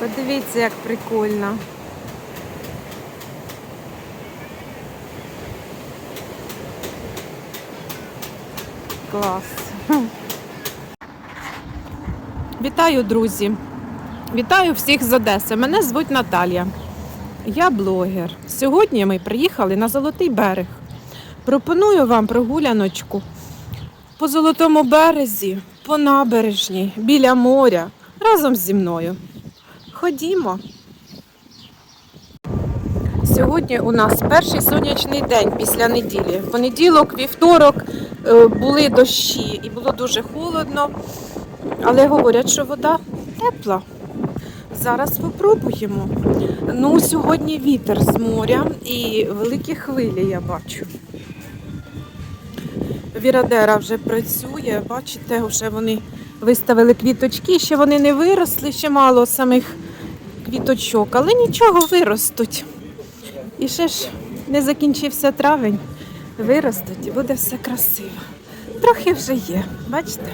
Подивіться, як прикольно. Клас. Вітаю, друзі! Вітаю всіх з Одеси. Мене звуть Наталія. Я блогер. Сьогодні ми приїхали на Золотий берег. Пропоную вам прогуляночку по Золотому березі, по набережній, біля моря, разом зі мною. Ходімо. Сьогодні у нас перший сонячний день після неділі. В понеділок, вівторок е, були дощі і було дуже холодно, але говорять, що вода тепла. Зараз спробуємо. Ну, сьогодні вітер з моря і великі хвилі я бачу. Вірадера вже працює, бачите, вже вони виставили квіточки, ще вони не виросли, ще мало самих квіточок, але нічого виростуть. І ще ж не закінчився травень, виростуть і буде все красиво. Трохи вже є, бачите?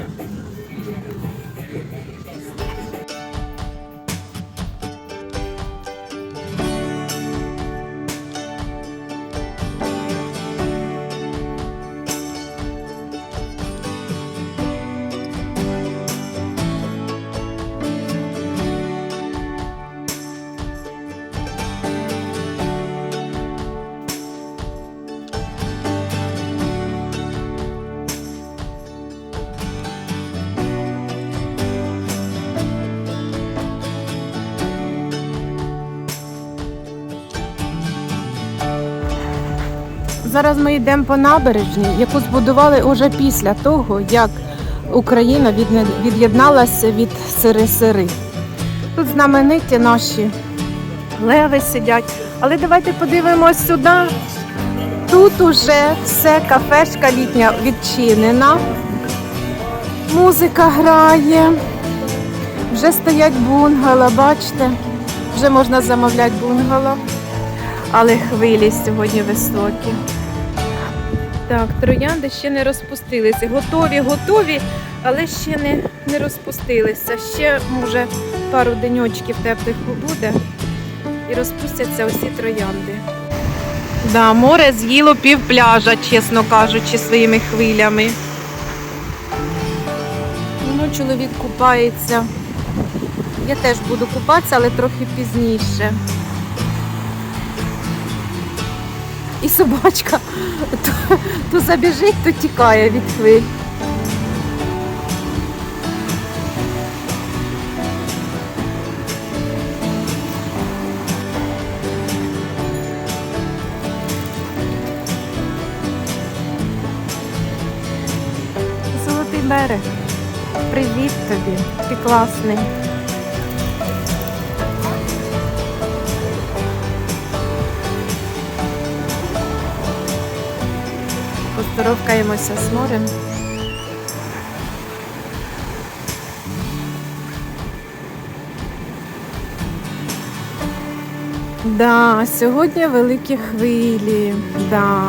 Зараз ми йдемо по набережній, яку збудували уже після того, як Україна від'єдналася від сири-сири. Тут знамениті наші леви сидять. Але давайте подивимось сюди. Тут уже все кафешка літня відчинена. Музика грає. Вже стоять бунгало, бачите? Вже можна замовляти бунгало. Але хвилі сьогодні високі. Так, троянди ще не розпустилися. Готові, готові, але ще не, не розпустилися. Ще, може, пару деньочків теплих побуде і розпустяться усі троянди. Да, море з'їло пів пляжа, чесно кажучи, своїми хвилями. Ну, чоловік купається. Я теж буду купатися, але трохи пізніше. І собачка то, то забіжить, то тікає від хвиль. Золотий берег. Привіт тобі. Ти класний. Поздоровкаємося з морем. Да, сьогодні великі хвилі. Да.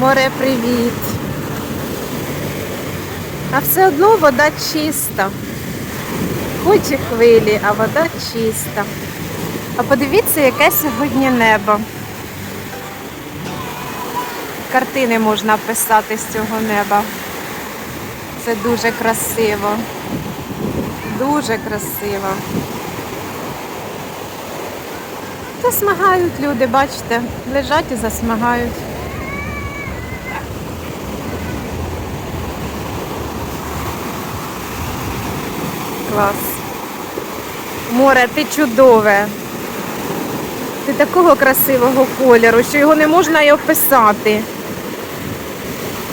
Море, привіт. А все одно вода чиста. Хоч хвилі, а вода чиста. А подивіться, яке сьогодні небо. Картини можна писати з цього неба. Це дуже красиво. Дуже красиво. Засмагають люди, бачите, лежать і засмагають. Клас. Море, ти чудове. Ти такого красивого кольору, що його не можна й описати.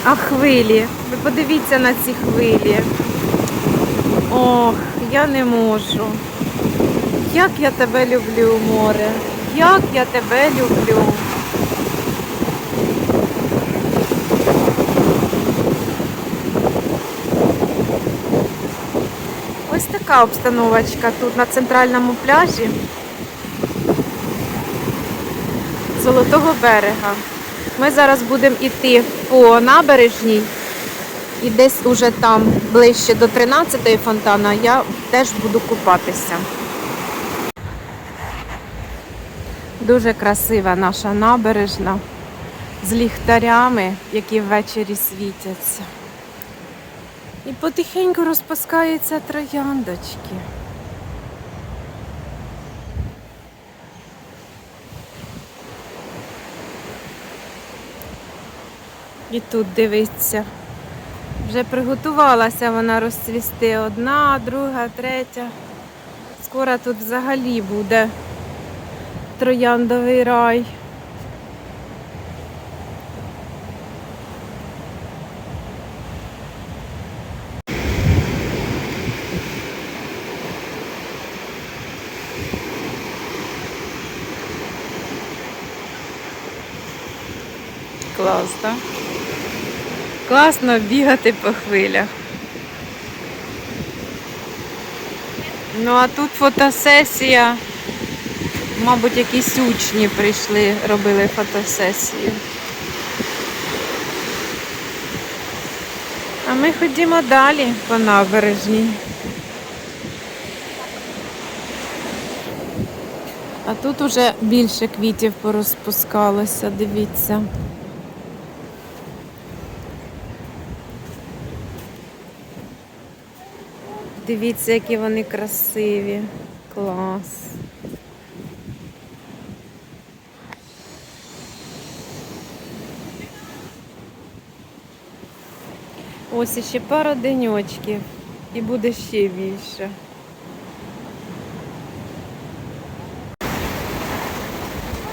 А хвилі. Ви подивіться на ці хвилі. Ох, я не можу. Як я тебе люблю, море. Як я тебе люблю. Ось така обстановочка тут на центральному пляжі Золотого берега. Ми зараз будемо йти по набережній. І десь уже там ближче до 13-ї фонтана я теж буду купатися. Дуже красива наша набережна з ліхтарями, які ввечері світяться. І потихеньку розпускаються трояндочки. І тут дивиться. Вже приготувалася вона розцвісти одна, друга, третя. Скоро тут взагалі буде трояндовий рай. Клас, так? Класно бігати по хвилях. Ну а тут фотосесія. Мабуть, якісь учні прийшли, робили фотосесію. А ми ходімо далі по набережній. А тут уже більше квітів порозпускалося, дивіться. Дивіться, які вони красиві. Клас. Ось іще пара деньочків і буде ще більше.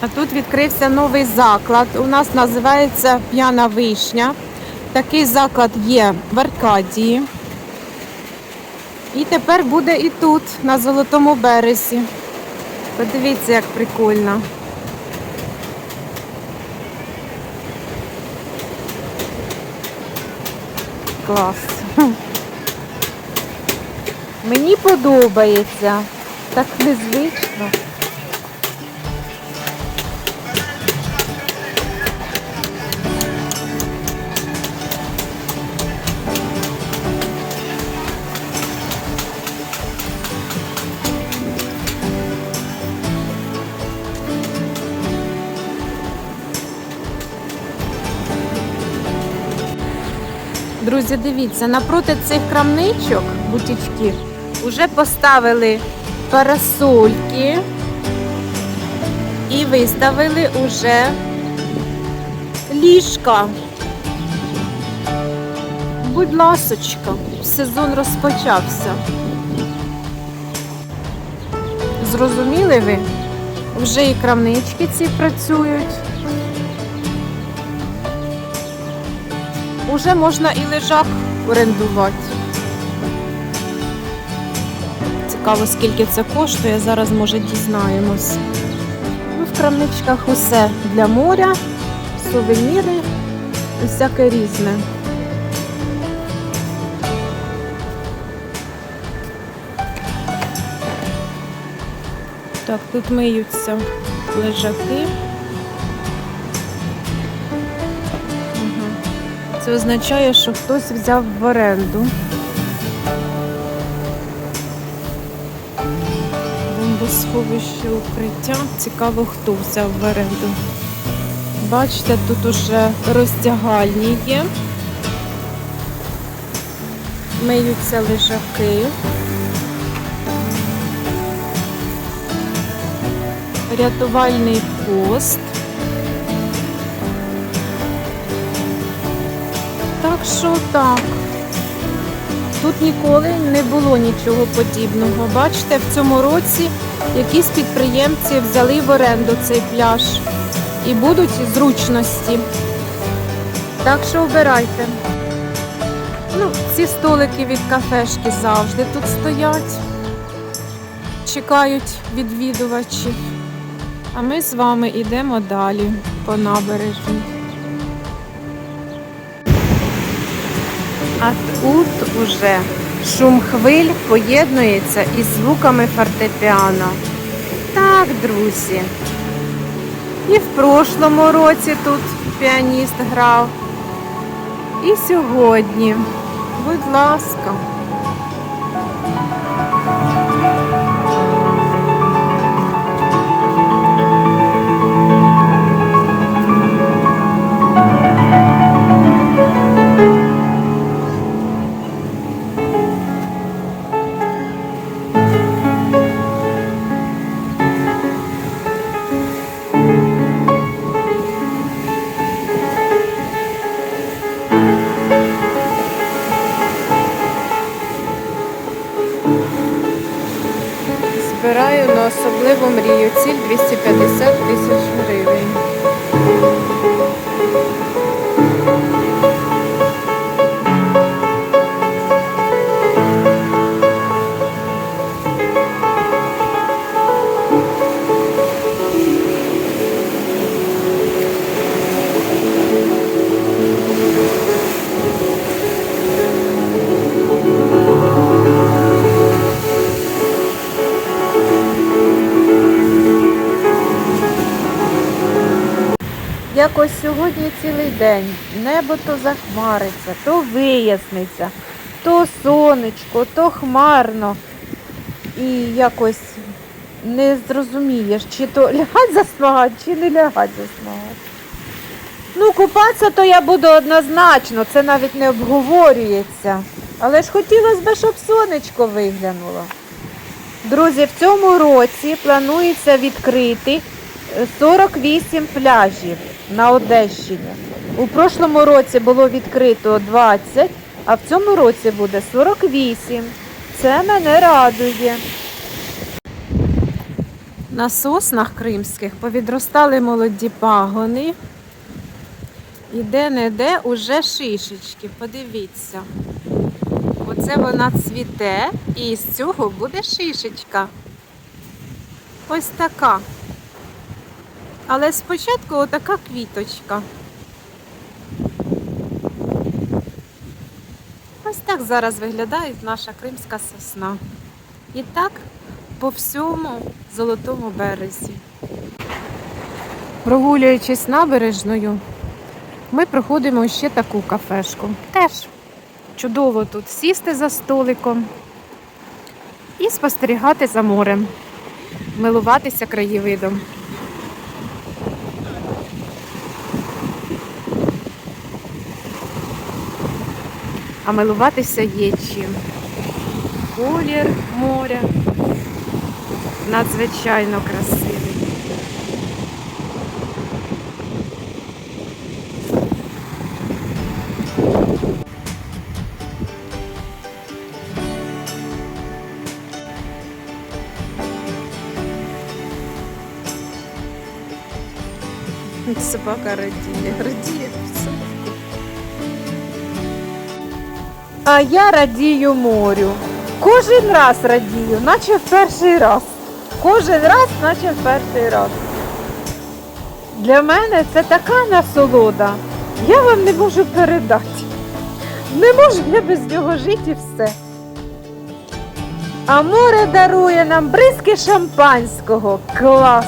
А тут відкрився новий заклад. У нас називається П'яна вишня. Такий заклад є в Аркадії. І тепер буде і тут, на Золотому березі. Подивіться, як прикольно. Клас. Мені подобається. Так незвично. Друзі, дивіться, напроти цих крамничок, бутічків, вже поставили парасольки і виставили уже ліжка. Будь ласочка, сезон розпочався. Зрозуміли ви? Вже і крамнички ці працюють. Уже можна і лежак орендувати. Цікаво, скільки це коштує, зараз може дізнаємось. Ну, в крамничках усе для моря, сувеніри, усяке різне. Так, тут миються лежаки. Це означає, що хтось взяв в оренду. Бомбосховище укриття. Цікаво, хто взяв в оренду. Бачите, тут уже роздягальні є. Миються лежаки. Рятувальний пост. Так що так. Тут ніколи не було нічого подібного. Бачите, в цьому році якісь підприємці взяли в оренду цей пляж і будуть зручності. Так що обирайте. Ну, ці столики від кафешки завжди тут стоять, чекають відвідувачів. А ми з вами йдемо далі по набережній. А тут уже шум хвиль поєднується із звуками фортепіано. Так, друзі. І в прошлому році тут піаніст грав. І сьогодні. Будь ласка. Якось сьогодні цілий день небо то захмариться, то виясниться, то сонечко, то хмарно. І якось не зрозумієш, чи то лягать засмагати, чи не лягать засмагати. Ну, купатися то я буду однозначно, це навіть не обговорюється. Але ж хотілося б, щоб сонечко виглянуло. Друзі, в цьому році планується відкрити е, 48 пляжів на Одещині. У прошлому році було відкрито 20, а в цьому році буде 48. Це мене радує. На соснах кримських повідростали молоді пагони. І де-не-де уже шишечки. Подивіться. Оце вона цвіте, і з цього буде шишечка. Ось така. Але спочатку отака квіточка. Так зараз виглядає наша кримська сосна. І так по всьому золотому березі. Прогулюючись набережною, ми проходимо ще таку кафешку. Теж чудово тут сісти за столиком і спостерігати за морем, милуватися краєвидом. А милуватися є чим. Колір моря надзвичайно красивий. Собака радіє, радіє А я радію морю. Кожен раз радію, наче в перший раз. Кожен раз, наче в перший раз. Для мене це така насолода. Я вам не можу передати. Не можу я без нього жити і все. А море дарує нам бризки шампанського. Клас!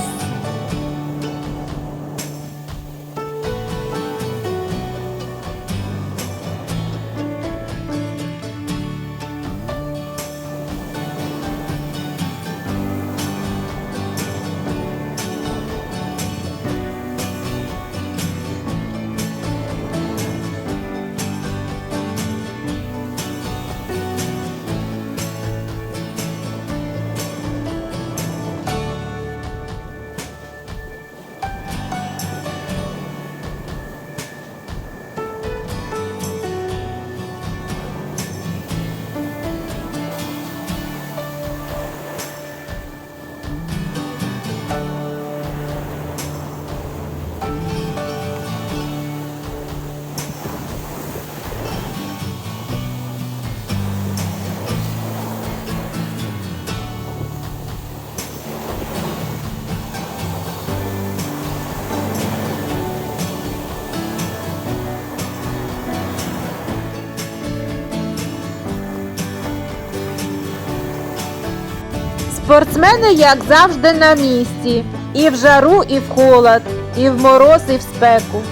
Спортсмени, як завжди, на місці. І в жару, і в холод. і в мороз, і в спеку.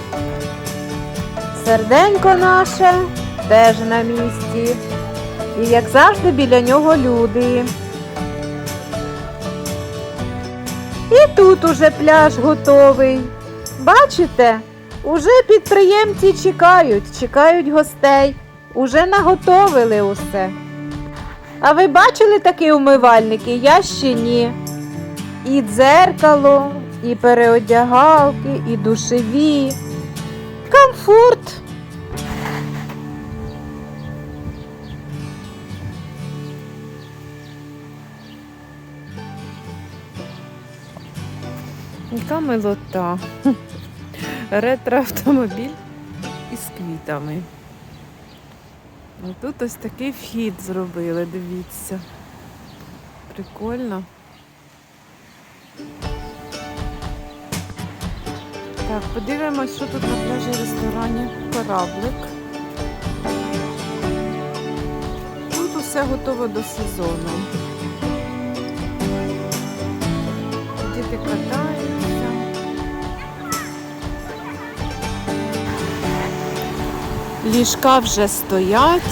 Серденько наше теж на місці. І як завжди біля нього люди. І тут уже пляж готовий. Бачите, уже підприємці чекають, чекають гостей. Уже наготовили усе. А ви бачили такі умивальники? Я ще ні. І дзеркало, і переодягалки, і душеві. Комфорт. Яка милота. Ретроавтомобіль із квітами. Ну, тут ось такий вхід зробили, дивіться. Прикольно. Так, подивимось, що тут на пляжі ресторані кораблик. Тут усе готово до сезону. Діти катаються. Ліжка вже стоять.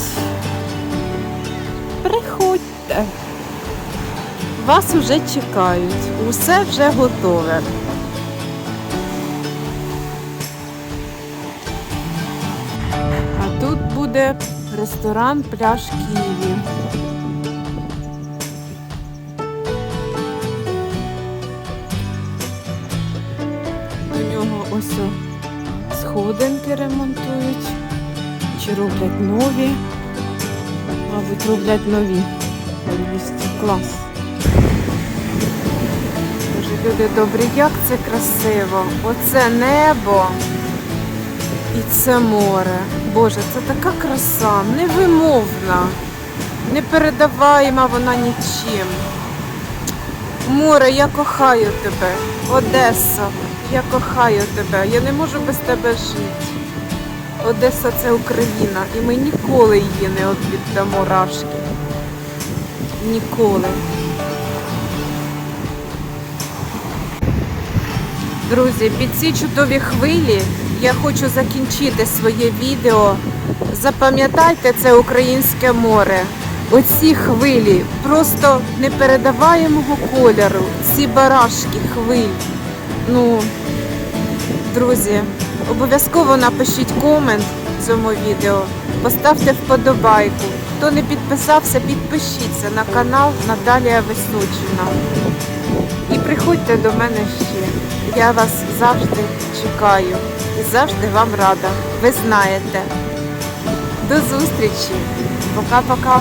Приходьте. Вас вже чекають. Усе вже готове. А тут буде ресторан Пляж Києві. До нього ось сходинки ремонтують. Чи роблять нові? Мабуть, роблять нові. Клас. Боже, люди добрі, як це красиво. Оце небо і це море. Боже, це така краса, невимовна, непередаваєма вона нічим. Море, я кохаю тебе. Одеса, я кохаю тебе. Я не можу без тебе жити. Одеса це Україна, і ми ніколи її не віддамо рашки. Ніколи. Друзі, під ці чудові хвилі я хочу закінчити своє відео. Запам'ятайте це українське море. Оці хвилі просто непередаваємого кольору. Ці барашки хвиль. Ну, друзі, обов'язково напишіть комент цьому відео, поставте вподобайку. Хто не підписався, підпишіться на канал Наталія Височина. І приходьте до мене ще. Я вас завжди чекаю і завжди вам рада. Ви знаєте. До зустрічі. Пока-пока.